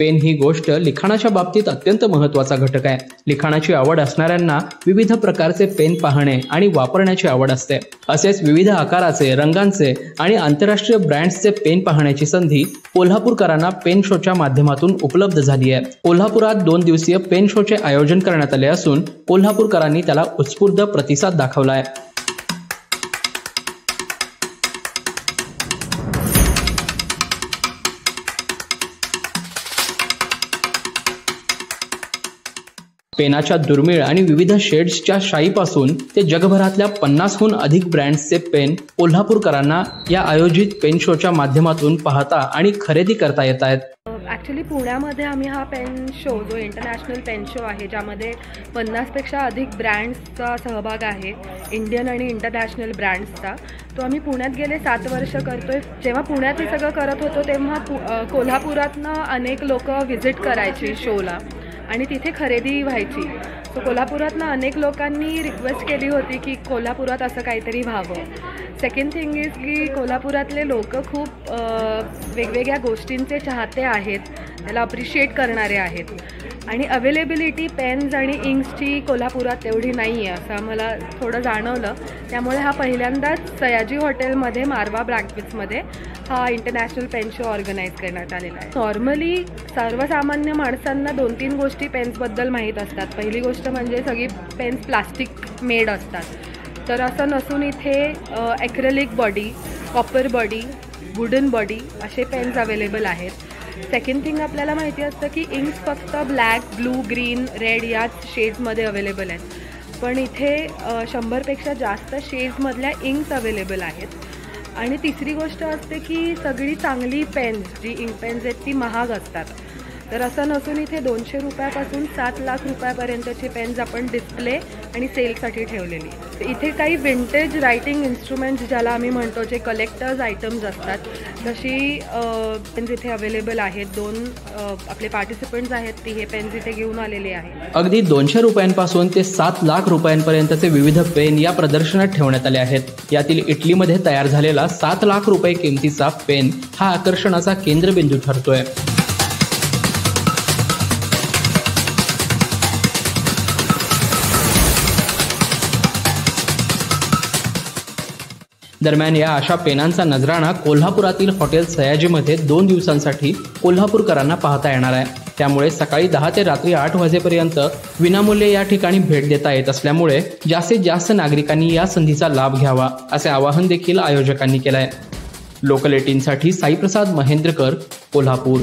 Pen ही गोष्ट लिखाणाच्या बाबतीत अत्यंत महत्त्वाचा घटक आहे. लिखाणाची आवड असणाऱ्यांना विविध प्रकारचे पेन पाहणे आणि वापरण्याची आवड असते. असेच विविध आकाराचे रंगांचे आणि आंतरराष्ट्रीय ब्रँड्सचे पेन पाहण्याची संधी कोल्हापूरकरांना पेन शोच्या माध्यमातून उपलब्ध झाली आहे. कोल्हापुरात दोन दिवसीय पेन शोचे आयोजन करण्यात आले असून कोल्हापूरकरांनी त्याला उत्स्फूर्त प्रतिसाद दाखवला आहे. पेनाच्या दुर्मिळ आणि विविध शेड्सच्या शाईपासून ते जगभरातल्या पन्नासहून अधिक ब्रँड्सचे पेन कोल्हापूरकरांना या आयोजित पेन शोच्या माध्यमातून पाहता आणि खरेदी करता येत आहेत. ॲक्च्युली पुण्यामध्ये आम्ही हा पेन शो जो इंटरनॅशनल पेन शो आहे ज्यामध्ये पन्नासपेक्षा अधिक ब्रँड्सचा सहभाग आहे इंडियन आणि इंटरनॅशनल ब्रँड्सचा तो आम्ही पुण्यात गेले सात वर्ष करतोय. जेव्हा पुण्यात हे सगळं करत होतो तेव्हा कोल्हापुरातनं अनेक लोक व्हिजिट करायची शोला. आणि तिथे खरेदी व्हायची. सो कोल्हापुरातनं अनेक लोकांनी रिक्वेस्ट केली होती की कोल्हापुरात असं काहीतरी व्हावं. सेकंड थिंग इज की कोल्हापुरातले लोक खूप वेगवेगळ्या गोष्टींचे चाहते आहेत. त्याला अप्रिशिएट करणारे आहेत. आणि अवेलेबिलिटी पेन्स आणि इंक्सची कोल्हापुरात तेवढी नाही आहे असं आम्हाला थोडं जाणवलं. त्यामुळे हा पहिल्यांदाच सयाजी हॉटेलमध्ये मारवा ब्रँकिट्समध्ये हा इंटरनॅशनल पेन शो ऑर्गनाईज करण्यात आलेला आहे. नॉर्मली सर्वसामान्य माणसांना दोन तीन गोष्टी पेन्सबद्दल माहीत असतात. पहिली गोष्ट म्हणजे सगळी पेन्स प्लास्टिक मेड असतात. तर असं नसून इथे acrylic body copper body wooden body असे पेन्स अवेलेबल आहेत. सेकंड थिंग आपल्याला माहिती असतं की इंक्स फक्त ब्लॅक ब्लू ग्रीन रेड याच शेड्समध्ये अवेलेबल आहेत. पण इथे शंभरपेक्षा जास्त शेड्समधल्या इंक्स अवेलेबल आहेत. आणि तिसरी गोष्ट असते की सगळी चांगली पेन्स जी इंक पेन्स आहेत ती महाग असतात. तर असं नसून इथे दोनशे रुपयापासून सात लाख रुपयापर्यंतचे पेन्स आपण डिस्प्ले आणि सेलसाठी ठेवलेली. तर इथे काही विंटेज रायटिंग इन्स्ट्रुमेंट्स ज्याला आम्ही म्हणतो जे कलेक्टर्स आयटम्स असतात तशी पेन्स इथे अवेलेबल आहेत. दोन आपले पार्टिसिपंट्स आहेत ती हे पेन्स इथे घेऊन आलेले आहेत. अगदी दोनशे रुपयांपासून ते सात लाख रुपयांपर्यंतचे विविध पेन या प्रदर्शनात ठेवण्यात आले आहेत. यातील इटलीमध्ये तयार झालेला सात लाख रुपये किमतीचा पेन हा आकर्षणाचा केंद्रबिंदू ठरतोय. दरम्यान या अशा पेनांचा नजराणा कोल्हापुरातील हॉटेल सयाजीमध्ये दोन दिवसांसाठी कोल्हापूरकरांना पाहता येणार आहे. त्यामुळे सकाळी दहा ते रात्री आठ वाजेपर्यंत विनामूल्य या ठिकाणी भेट देता येत असल्यामुळे जास्तीत जास्त नागरिकांनी या संधीचा लाभ घ्यावा असे आवाहन देखील आयोजकांनी केलं आहे लोकल एटीनसाठी साईप्रसाद महेंद्रकर कोल्हापूर.